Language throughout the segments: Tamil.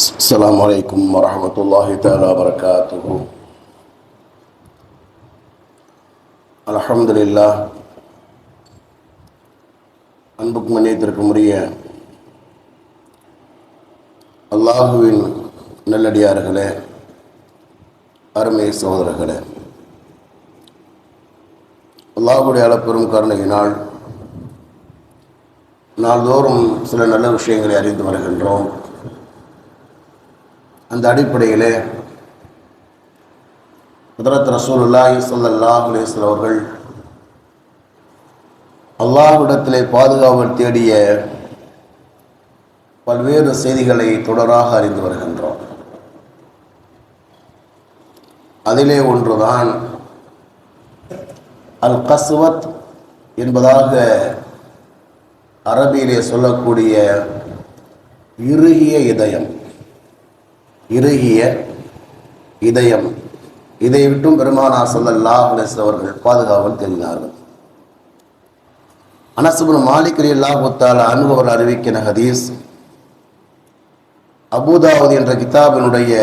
السلام عليكم ورحمة الله تعالى وبركاته الحمد لله அன்புக்கும் மன்னியத்திற்கும் உரிய அல்லாஹுவின் நல்லடியார்களே அருமை சகோதரர்களே அல்லாஹுடைய அளப்பெரும் கருணையினால் நாள்தோறும் சில நல்ல விஷயங்களை அறிந்து வருகின்றோம் அந்த அடிப்படையிலே ஹதரத் ரசூலுல்லாஹி ஸல்லல்லாஹு அலைஹி அவர்கள் அல்லாஹ்விடத்திலே பாதுகாவல் தேடிய பல்வேறு செய்திகளை தொடராக அறிந்து வருகின்றோம். அதிலே ஒன்றுதான் அல் கஸ்வத் என்பதாக அரபியிலே சொல்லக்கூடிய இறுகிய இதயம். இறுகிய இதயம். இதை விட்டும் பெருமானா ஸல்லல்லாஹு அலைஹி அவர்கள் பாதுகாவல் தெரிந்தார்கள் அனசுபுன் மாலிக் அல்லாஹு தாலா அனுபவர் அறிவிக்கிற ஹதீஸ் அபுதாவுத் என்ற கிதாபினுடைய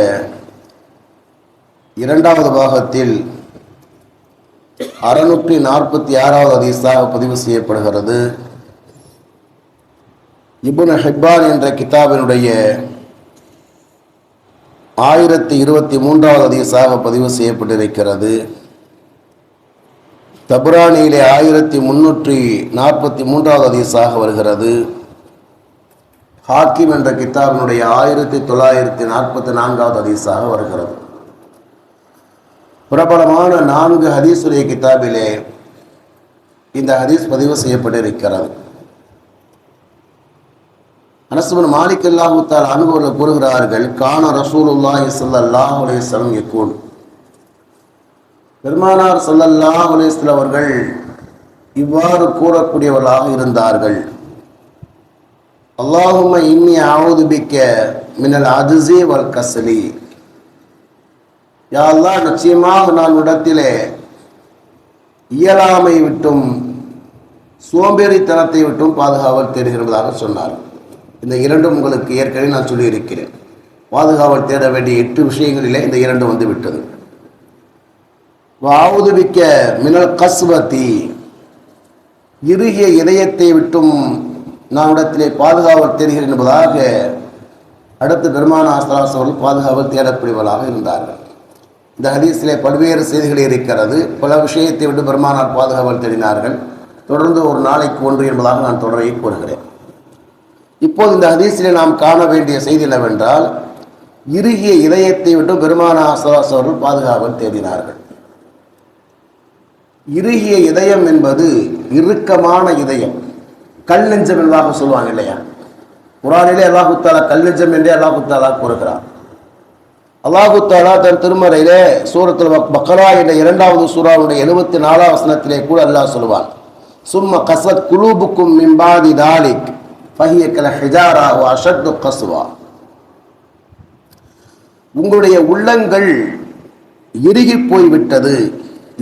இரண்டாவது பாகத்தில் அறுநூற்றி நாற்பத்தி ஆறாவது ஹதீஸாக பதிவு செய்யப்படுகிறது. இபுன் ஹிப்பான் என்ற கிதாபினுடைய ஆயிரத்தி இருபத்தி மூன்றாவது அதிகசாக பதிவு செய்யப்பட்டிருக்கிறது. தபுரானியிலே ஆயிரத்தி முன்னூற்றி நாற்பத்தி மூன்றாவது அதிகசாக வருகிறது. ஹாக்கிம் என்ற கித்தாபினுடைய ஆயிரத்தி தொள்ளாயிரத்தி நாற்பத்தி நான்காவது அதிகசாக வருகிறது. பிரபலமான நான்கு ஹதீசுடைய கிதாபிலே இந்த ஹதீஸ் பதிவு செய்யப்பட்டிருக்கிறது. அனசுமன் மாலிக் அல்லாஹுத்தால் அனுபவில் அனுபவத்தில் கூறுகிறார்கள் கான ரசூலுல்லாஹி சல்லாஹ் அலேஸ்லம் வஸல்லம் பெருமானார் ஸல்லல்லாஹு அலேஸ்லம் அவர்கள் இவ்வாறு கூறக்கூடியவர்களாக இருந்தார்கள். அல்லாஹும இன்னி அவுது மின்னல் மினல் வல் கசலி யா அல்லாஹ் நிச்சயமாக நான் இடத்திலே இயலாமை விட்டும் சோம்பேறித்தனத்தை விட்டும் பாதுகாவல் தேடுகிறதாக சொன்னார் இந்த இரண்டும் உங்களுக்கு ஏற்கனவே நான் சொல்லியிருக்கிறேன். பாதுகாவல் தேட வேண்டிய எட்டு விஷயங்களிலே இந்த இரண்டு வந்து விட்டது வாவுதுவிக்க மினல் கஸ்வதி. இறுகிய இதயத்தை விட்டும் நான் இடத்திலே பாதுகாவல் தேடுகிறேன் என்பதாக அடுத்து பெருமான ஆஸ்தராஸ் அவர்கள் பாதுகாவல் தேடக்கூடியவர்களாக இருந்தார்கள். இந்த ஹதீஸிலே பல்வேறு செய்திகள் இருக்கிறது. பல விஷயத்தை விட்டு பெருமானார் பாதுகாவல் தேடினார்கள். தொடர்ந்து ஒரு நாளைக்கு ஒன்று என்பதாக நான் தொடரை கூறுகிறேன். இப்போது இந்த ஹதீஸிலே நாம் காண வேண்டிய செய்தி என்னவென்றால் இறுகிய இதயத்தை விட்டு பெருமான ஆசராஸ் அவர்கள் பாதுகாவல் தேடினார்கள். இறுகிய இதயம் என்பது இறுக்கமான இதயம். கல் நெஞ்சம் என்பதாக சொல்லுவாங்க இல்லையா? குரானிலே அல்லாஹுத்தாலா கல் நெஞ்சம் என்றே அல்லாஹுத்தாலா கூறுகிறார். அல்லாஹுத்தாலா தன் திருமறையிலே சூரத்தில் பக்கரா என்ற இரண்டாவது சூறாவுடைய எழுபத்தி நாலாம் வசனத்திலே கூட அல்லாஹ் சொல்லுவான் சும்ம கசத் குலூபுக்கும் மிம்பாதி தாலிக். பகிய கல ஹிஜாரா அஷத்து கசுவா உங்களுடைய உள்ளங்கள் இறுகி போய்விட்டது.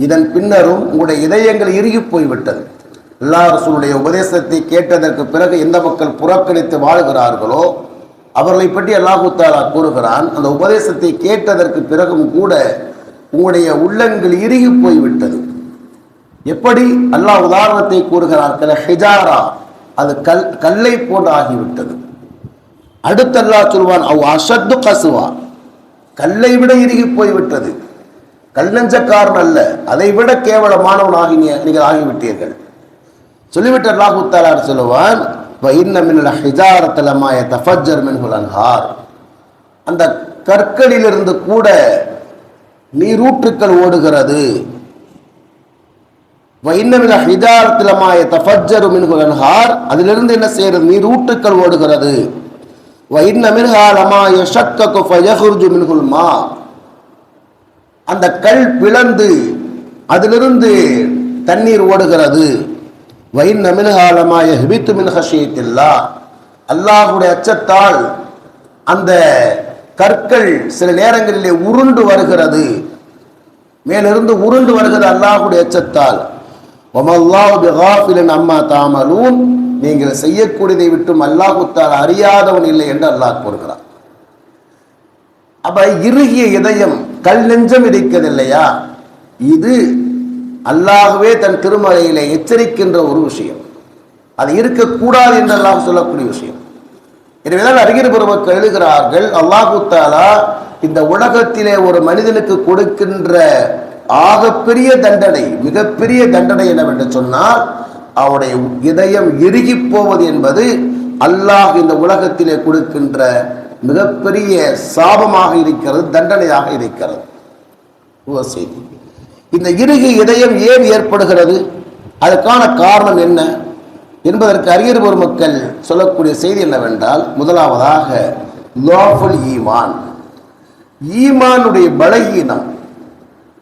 இதன் பின்னரும் உங்களுடைய இதயங்கள் இறுகி போய்விட்டது. எல்லா ரசூலுடைய உபதேசத்தை கேட்டதற்கு பிறகு எந்த மக்கள் புறக்கணித்து வாழ்கிறார்களோ அவர்களை பற்றி அல்லாஹு தாலா கூறுகிறான். அந்த உபதேசத்தை கேட்டதற்கு பிறகும் கூட உங்களுடைய உள்ளங்கள் இறுகி போய்விட்டது. எப்படி? அல்லாஹ் உதாரணத்தை கூறுகிறார்கள் ஹிஜாரா. அது கல் கல்லை போன்று ஆகிவிட்டது. அடுத்தல்லா அல்லாஹ் சொல்வான் அவ் அசத்து கசுவா. கல்லை விட இறுகி போய்விட்டது. கல் நெஞ்சக்காரன் அல்ல அதை விட கேவலமானவன் ஆகி நீங்கள் ஆகிவிட்டீர்கள். சொல்லிவிட்ட அல்லாஹு தாலார் சொல்லுவான் ஹிஜாரத்தலமாய தஃபஜர் மின்ஹுல் அந்த கற்களிலிருந்து கூட நீரூற்றுக்கள் ஓடுகிறது. வைன்னமில ஹிஜாரத்திலமாய தஃபஜரு மின்ஹுல் அன்ஹார் அதிலிருந்து என்ன செய்கிறது செய்யறது நீரூற்றுக்கள் ஓடுகிறது வைன்ன மின்ஹாலமாய ஷக்ககு ஃபயஹுர்ஜு மின்ஹுல் அந்த கல் பிளந்து அதிலிருந்து தண்ணீர் ஓடுகிறது வைன் நமின்காலமாய ஹிபித்து மின் ஹஷியத்தில்லா அல்லாஹுடைய அச்சத்தால் அந்த கற்கள் சில நேரங்களிலே உருண்டு வருகிறது மேலிருந்து உருண்டு வருகிறது அல்லாஹுடைய அச்சத்தால் ஒமல்லாஹு அம்மா தாமலூன். நீங்கள் செய்யக்கூடியதை விட்டும் அல்லாஹுத்தால் அறியாதவன் இல்லை என்று அல்லாஹ் கூறுகிறார் அப்ப இறுகிய இதயம் கல் நெஞ்சம் இருக்கிறது இல்லையா இது அல்லாகவே தன் திருமலையில எச்சரிக்கின்ற ஒரு விஷயம். அது இருக்கக்கூடாது என்று அல்லாஹ் சொல்லக்கூடிய விஷயம். எனவேதான் அறிஞர் பெருமக்கள் எழுதுகிறார்கள் அல்லாஹு தாலா இந்த உலகத்திலே ஒரு மனிதனுக்கு கொடுக்கின்ற ஆகப்பெரிய தண்டனை மிகப்பெரிய தண்டனை என்னவென்று சொன்னால் அவருடைய இதயம் இறுகி போவது என்பது அல்லாஹ் இந்த உலகத்திலே கொடுக்கின்ற மிகப்பெரிய சாபமாக இருக்கிறது தண்டனையாக இருக்கிறது. செய்தி இந்த இறுகி இதயம் ஏன் ஏற்படுகிறது? அதற்கான காரணம் என்ன? என்பதற்கு அறிஞர் பெருமக்கள் சொல்லக்கூடிய செய்தி என்னவென்றால் முதலாவதாக லோஃபுல் ஈமான். ஈமானுடைய பலகீனம்.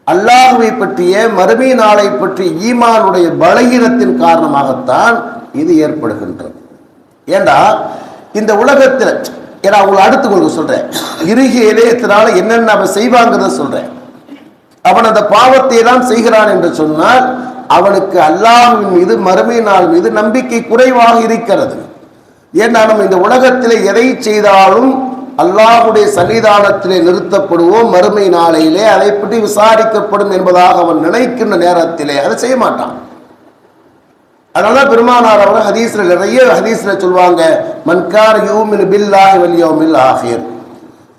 அல்லாஹுவை பற்றிய மறுமை நாளை பற்றி ஈமானுடைய பலகீனத்தின் காரணமாகத்தான் இது ஏற்படுகின்றது. ஏண்டா? இந்த உலகத்தில் ஏன்னா அவங்களை அடுத்து உங்களுக்கு சொல்றேன். இறுகிய இதயத்தினால என்னென்ன அவன் செய்வாங்கிறத சொல்றேன். அவன் அந்த பாவத்தை தான் செய்கிறான் என்று சொன்னால் அவனுக்கு அல்லாஹின் மீது மறுமை நாள் மீது நம்பிக்கை குறைவாக இருக்கிறது. ஏன்னா நம்ம இந்த உலகத்தில் எதை செய்தாலும் அல்லாஹுடைய சன்னிதானத்திலே நிறுத்தப்படுவோம். மறுமை நாளையிலே அதை பற்றி விசாரிக்கப்படும் என்பதாக அவன் நினைக்கின்ற நேரத்திலே அதை செய்ய மாட்டான். அதனால பெருமானார் அவர் ஹதீஸ்ல நிறைய ஹதீஸ்ல சொல்லுவாங்க மன்கார் யூமின் பில்லாஹி வல் யௌமில் ஆஹிர்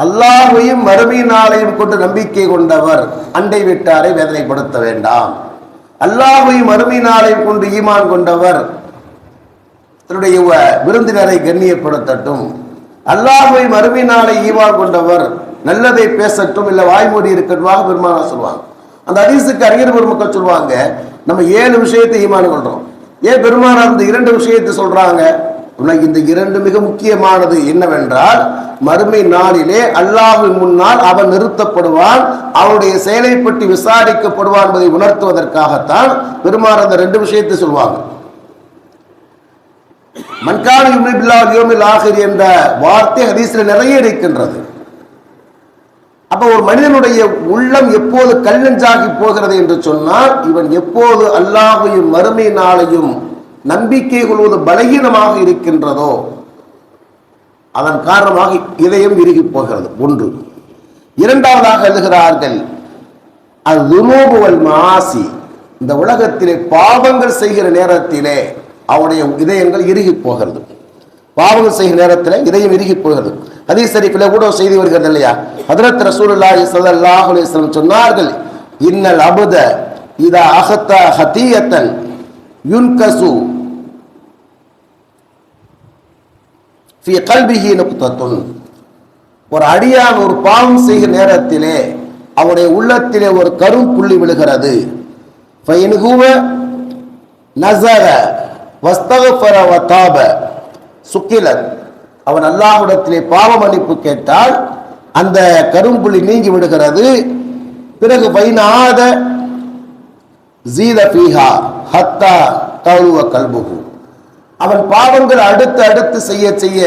அல்லாஹையும் மறுமை நாளையும் கொண்டு நம்பிக்கை கொண்டவர் அண்டை விட்டாரை வேதனைப்படுத்த வேண்டாம். அல்லாஹையும் மறுமை நாளையும் கொண்டு ஈமான் கொண்டவர் தன்னுடைய விருந்தினரை கண்ணியப்படுத்தட்டும். அல்லாஹுவை மறுமை நாளை கொண்டவர். நல்லதை பேசட்டும் இல்லை வாய்மொழி இருக்கட்டும் பெருமானா சொல்லுவாங்க. அந்த அதிசுக்கு அறிஞர் பெருமக்கள் சொல்லுவாங்க நம்ம ஏழு விஷயத்தை ஈமான் கொள்றோம். ஏன் பெருமானார் இந்த இரண்டு விஷயத்தை சொல்றாங்க? உனக்கு இந்த இரண்டு மிக முக்கியமானது என்னவென்றால் மறுமை நாளிலே அல்லாஹின் முன்னால் அவன் நிறுத்தப்படுவான் அவனுடைய செயலை பற்றி விசாரிக்கப்படுவான் என்பதை உணர்த்துவதற்காகத்தான் பெருமானார் அந்த ரெண்டு விஷயத்தை சொல்லுவாங்க. மன்கான யுமிபில்லா யோமில் ஆகிர் என்ற வார்த்தை ஹதீஸ்ல நிறைய இருக்கின்றது. அப்போ ஒரு மனிதனுடைய உள்ளம் எப்போது கல்லஞ்சாகி போகிறது என்று சொன்னால் இவன் எப்போது அல்லாஹையும் மறுமை நாளையும் நம்பிக்கை கொள்வது பலகீனமாக இருக்கின்றதோ அதன் காரணமாக இதயம் இறுகி போகிறது. ஒன்று. இரண்டாவதாக எழுதுகிறார்கள் அது துனோபுவல் மாசி இந்த உலகத்திலே பாவங்கள் செய்கிற நேரத்திலே அவனுடைய இதயங்கள் இறுகி போகிறது. பாவங்கள் செய்கிற நேரத்தில் இதயம் இறுகி போகிறது. ஹதீஸ் சரிப்பில் கூட செய்தி வருகிறது இல்லையா? ஹதரத் ரசூலுல்லாஹி ஸல்லல்லாஹு அலிஸ்லம் சொன்னார்கள் இன்னல் அபுத இதா அகத்த ஹதியத்தன் யுன்கசு ஃபி கல்பிஹி நுக்தத்துன். ஒரு அடியான் ஒரு பாவம் செய்கிற நேரத்திலே அவனுடைய உள்ளத்திலே ஒரு கரும் புள்ளி விழுகிறது. ஃபைன்ஹுவ நசர வஸ்தகஃபர வதாப சுக்கிலன். அவன் அல்லாஹுடத்திலே பாவ மன்னிப்பு கேட்டால் அந்த கரும்புள்ளி நீங்கி விடுகிறது. பிறகு பைனாத ஜீத பீஹா ஹத்தா தழுவ கல்புகு அவன் பாவங்கள் அடுத்து அடுத்து செய்ய செய்ய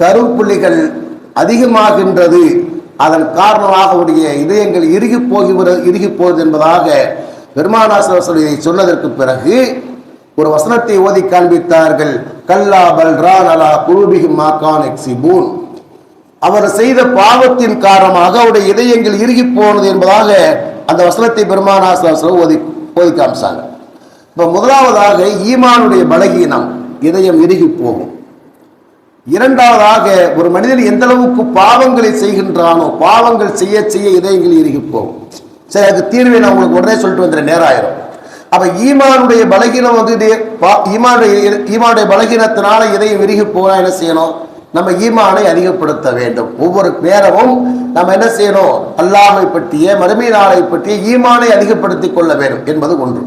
கரும்புலிகள் அதிகமாகின்றது. அதன் காரணமாக உடைய இதயங்கள் இறுகி போகிற இறுகி போகுது என்பதாக பெருமானாசர் இதை சொன்னதற்கு பிறகு ஒரு வசனத்தை ஓதி காண்பித்தார்கள். கல்லா பல்ரான் அலா குருபிஹி மாக்கான் எக்ஸிபூன். அவர் செய்த பாவத்தின் காரணமாக அவருடைய இதயங்கள் இறுகி போனது என்பதாக அந்த வசனத்தை பெருமானாசர் ஓதி ஓதி காமிச்சாங்க. இப்ப முதலாவதாக ஈமானுடைய பலகீனம் இதயம் இறுகி போகும். இரண்டாவதாக ஒரு மனிதன் எந்த அளவுக்கு பாவங்களை செய்கின்றானோ பாவங்கள் செய்ய செய்ய இதயங்கள் இறுகி போகும். சரி அதுக்கு தீர்வை நான் உங்களுக்கு உடனே சொல்லிட்டு வந்துடுறேன் நேரம் ஆயிரும். அப்ப ஈமானுடைய பலகீனம் வந்து பா- ஈமானுடைய ஈமானுடைய பலகீனத்தினால இதயம் விரிகி போனா என்ன செய்யணும்? நம்ம ஈமானை அதிகப்படுத்த வேண்டும். ஒவ்வொரு நேரமும் நம்ம என்ன செய்யணும்? அல்லாமை பற்றிய மறுமை நாளை பற்றிய ஈமானை அதிகப்படுத்திக் கொள்ள வேண்டும் என்பது ஒன்று.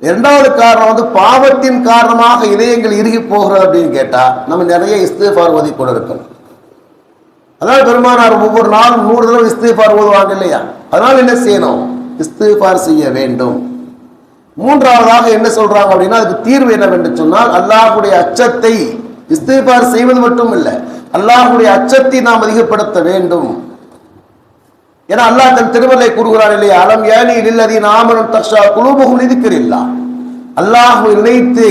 இரண்டாவது காரணம் வந்து பாவத்தின் காரணமாக இதயங்கள் இறுகி போகிறது அப்படின்னு கேட்டா நம்ம நிறைய இஸ்தீஃபார் ஓதி கொண்டிருக்கணும் அதாவது பெருமானார் ஒவ்வொரு நாளும் நூறு தடவை இஸ்தீஃபார் ஓதுவாங்க இல்லையா? அதனால என்ன செய்யணும்? இஸ்தீஃபார் செய்ய வேண்டும். மூன்றாவதாக என்ன சொல்றாங்க அப்படின்னா அதுக்கு தீர்வு என்னவென்று சொன்னால் அல்லாஹுடைய அச்சத்தை இஸ்திபார் செய்வது மட்டும் இல்லை அல்லாஹுடைய அச்சத்தை நாம் அதிகப்படுத்த வேண்டும். ஏன்னா அல்லாஹ் தன் திருமலை கூறுகிறான் இல்லையா அலம் ஏனி இல்லதி நாமனும் தக்ஷா குழுமுகம் இருக்கிறில்லா அல்லாஹு நினைத்து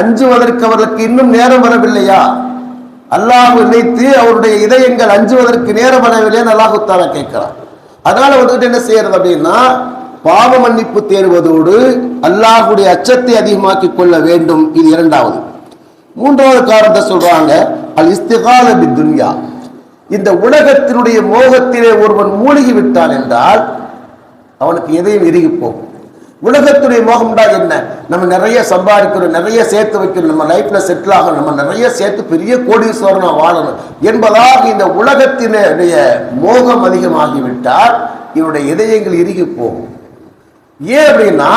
அஞ்சுவதற்கு அவர்களுக்கு இன்னும் நேரம் வரவில்லையா? அல்லாஹ் நினைத்து அவருடைய இதயங்கள் அஞ்சுவதற்கு நேரம் வரவில்லையா அல்லாஹு தாலா கேட்கிறான். அதனால வந்துட்டு என்ன செய்யறது அப்படின்னா பாவ மன்னிப்பு தேடுவதோடு அல்லாஹுடைய அச்சத்தை அதிகமாக்கி கொள்ள வேண்டும். இது இரண்டாவது. மூன்றாவது காரணத்தை சொல்றாங்க அல் இஸ்திகால துன்யா இந்த உலகத்தினுடைய மோகத்திலே ஒருவன் மூழ்கி விட்டான் என்றால் அவனுக்கு எதையும் இறுகி போகும் உலகத்துடைய மோகம்டா என்ன? நம்ம நிறைய சம்பாதிக்கிறோம் நிறைய சேர்த்து வைக்கணும் நம்ம லைஃப்ல செட்டில் ஆகணும் நம்ம நிறைய சேர்த்து பெரிய கோடீஸ்வரனா வாழணும் என்பதாக இந்த உலகத்தினுடைய மோகம் அதிகமாகிவிட்டால் இவருடைய இதயங்கள் இறுகி போகும் ஏன் அப்படின்னா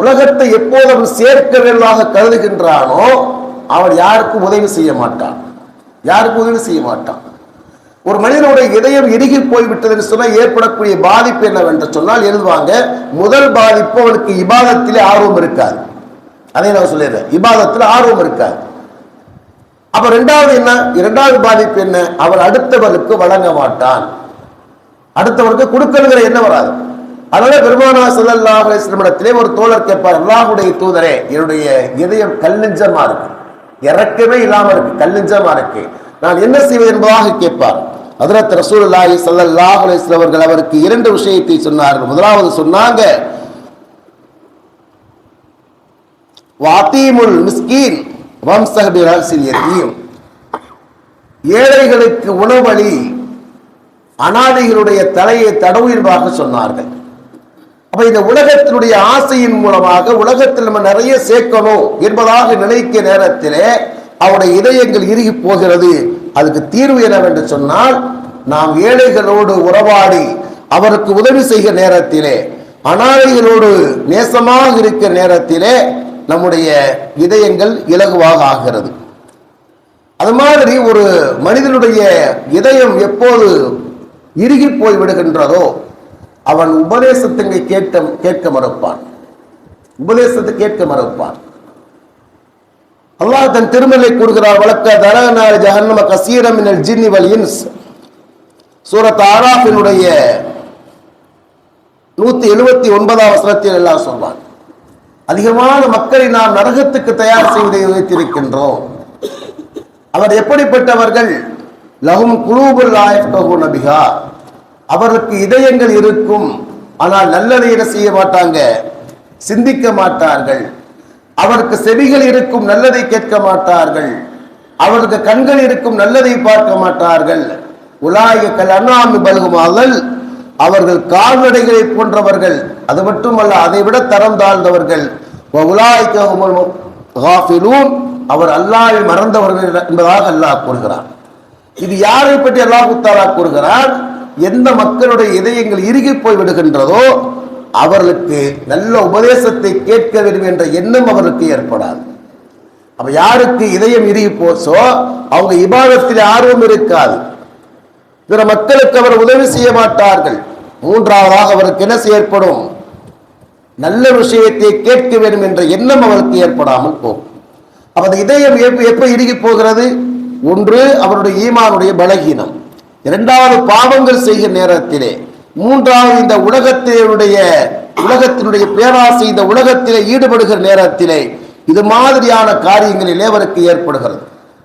உலகத்தை எப்போது அவன் சேர்க்கவில்லாக கருதுகின்றானோ அவன் யாருக்கும் உதவி செய்ய மாட்டான். யாருக்கும் உதவி செய்ய மாட்டான். ஒரு மனிதனுடைய இதயம் இறுகி போய்விட்டதுன்னு சொன்னால் ஏற்படக்கூடிய பாதிப்பு என்னவென்று சொன்னால் எழுதுவாங்க முதல் பாதிப்பு அவனுக்கு இபாதத்திலே ஆர்வம் இருக்காது. அதை நான் சொல்லிடுறேன் இபாதத்தில் ஆர்வம் இருக்காது. அப்ப ரெண்டாவது என்ன? இரண்டாவது பாதிப்பு என்ன? அவன் அடுத்தவனுக்கு வழங்க மாட்டான். அடுத்தவனுக்கு கொடுக்கணுங்கிற என்ன வராது. அதனால பெருமானா சல்லல்லாஹு அலைஹி ஒரு தோழர் கேட்பார் அல்லாஹுடைய தூதரே என்னுடைய இதயம் கல்லெஞ்சமா இருக்கு. இறக்கமே இல்லாம இருக்கு கல்லெஞ்சமா இருக்கு. நான் என்ன செய்வது என்பதாக கேட்பார். அதிரத் ரசூலுல்லாஹி ஸல்லல்லாஹு அலைஹி வஸல்லம் அவர்கள் அவருக்கு இரண்டு விஷயத்தை சொன்னார்கள். முதலாவது சொன்னாங்க வாத்தீமுல் மிஸ்கீன் வம்சஹ் பிரஸில் யதீம். ஏழைகளுக்கு உணவளி அனாதைகளுடைய தலையை தடவுவதாக சொன்னார்கள். அப்ப இந்த உலகத்தினுடைய ஆசையின் மூலமாக உலகத்தில் நம்ம நிறைய சேர்க்கணும் என்பதாக நினைக்க நேரத்திலே அவருடைய இதயங்கள் இறுகி போகிறது. அதுக்கு தீர்வு என்னவென்று சொன்னால் நாம் ஏழைகளோடு உறவாடி அவருக்கு உதவி செய்கிற நேரத்திலே அனாதைகளோடு நேசமாக இருக்கிற நேரத்திலே நம்முடைய இதயங்கள் இலகுவாக ஆகிறது. அது மாதிரி ஒரு மனிதனுடைய இதயம் எப்போது இறுகி போய் விடுகின்றதோ அவன் உபதேசத்தை கேட்க கேட்க மறுப்பான். உபதேசத்தை கேட்க மறுப்பான். அல்லாஹ் தன் திருமலை கூறுகிறார் வழக்க தரகனார் ஜஹன்னம கசீரம் மினல் ஜின்னி வல் இன்ஸ். சூரத் ஆராஃபினுடைய நூத்தி எழுபத்தி ஒன்பதாம் வசனத்தில் எல்லாம் சொல்வான் அதிகமான மக்களை நாம் நரகத்துக்கு தயார் செய்வதை வைத்திருக்கின்றோம் அவர் எப்படிப்பட்டவர்கள்? லஹும் குலூபுல் ஆயஃப்கஹு நபிகா அவருக்கு இதயங்கள் இருக்கும். ஆனால் நல்லதை என்ன செய்ய மாட்டாங்க? சிந்திக்க மாட்டார்கள். அவருக்கு செவிகள் இருக்கும் நல்லதை கேட்க மாட்டார்கள். அவருக்கு கண்கள் இருக்கும் நல்லதை பார்க்க மாட்டார்கள். உலாய கல் அண்ணாமி பல்குமாதல் அவர்கள் கால்நடைகளை போன்றவர்கள். அது மட்டுமல்ல அதை விட தரம் தாழ்ந்தவர்கள். அவர் அல்லாஹ்வை மறந்தவர்கள் என்பதாக அல்லாஹ் கூறுகிறார் இது யாரை பற்றி அல்லாஹு தாலா கூறுகிறார் எந்த மக்களுடைய இதயங்கள் இறுகி போய் விடுகின்றதோ அவர்களுக்கு நல்ல உபதேசத்தை கேட்க வேண்டும் என்ற எண்ணம் அவர்களுக்கு ஏற்படாது. அப்ப யாருக்கு இதயம் இறுகி போச்சோ அவங்க இபாதத்தில் ஆர்வம் இருக்காது. பிற மக்களுக்கு அவர் உதவி செய்ய மாட்டார்கள். மூன்றாவதாக அவருக்கு என்ன ஏற்படும்? நல்ல விஷயத்தை கேட்க வேண்டும் என்ற எண்ணம் அவருக்கு ஏற்படாமல் போகும். அப்ப அந்த இதயம் எப்ப எப்ப இறுகி போகிறது? ஒன்று அவருடைய ஈமானுடைய பலகீனம். இரண்டாவது பாவங்கள் செய்கிற நேரத்திலே மூன்றாவது இந்த உலகத்தினுடைய உலகத்தினுடைய பேராசை இந்த உலகத்திலே ஈடுபடுகிற நேரத்திலே இது மாதிரியான காரியங்களிலே அவருக்கு ஏற்படுகிறது.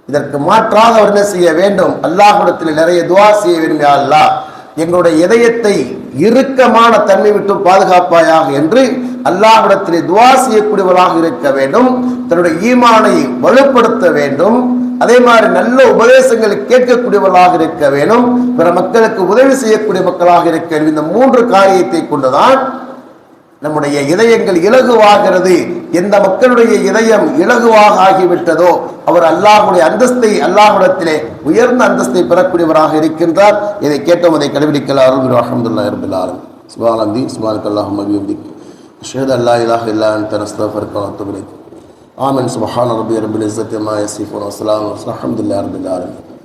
இதற்கு மாற்றாக அவர் என்ன செய்ய வேண்டும்? அல்லாஹ்விடத்தில் நிறைய துவா செய்ய வேண்டும் அல்லாஹ் எங்களுடைய இதயத்தை இறுக்கமான தன்மை விட்டு பாதுகாப்பாயாக என்று அல்லாஹ்விடத்திலே துவா செய்யக்கூடியவராக இருக்க வேண்டும். தன்னுடைய ஈமானை வலுப்படுத்த வேண்டும். அதே மாதிரி நல்ல உபதேசங்களை கேட்கக்கூடியவர்களாக இருக்க வேண்டும் பிற மக்களுக்கு உதவி செய்யக்கூடிய மக்களாக இருக்க வேண்டும். இந்த மூன்று காரியத்தை கொண்டுதான் நம்முடைய இதயங்கள் இலகுவாகிறது. எந்த மக்களுடைய இதயம் இலகுவாக ஆகிவிட்டதோ அவர் அல்லாஹுடைய அந்தஸ்தை அல்லாஹுடத்திலே உயர்ந்த அந்தஸ்தை பெறக்கூடியவராக இருக்கின்றார். இதை கேட்டோம் அதை கடைபிடிக்கலாம் அலமதுல்லா இருபில்லாரும் அல்லாஹ் சுபானுக்கு அல்லாஹ் மகிழ்ந்தி அஷ்ஹது அல்லா இல்லா آمين. سبحان ربي رب العزة ما يصفون والسلام والحمد لله رب العالمين.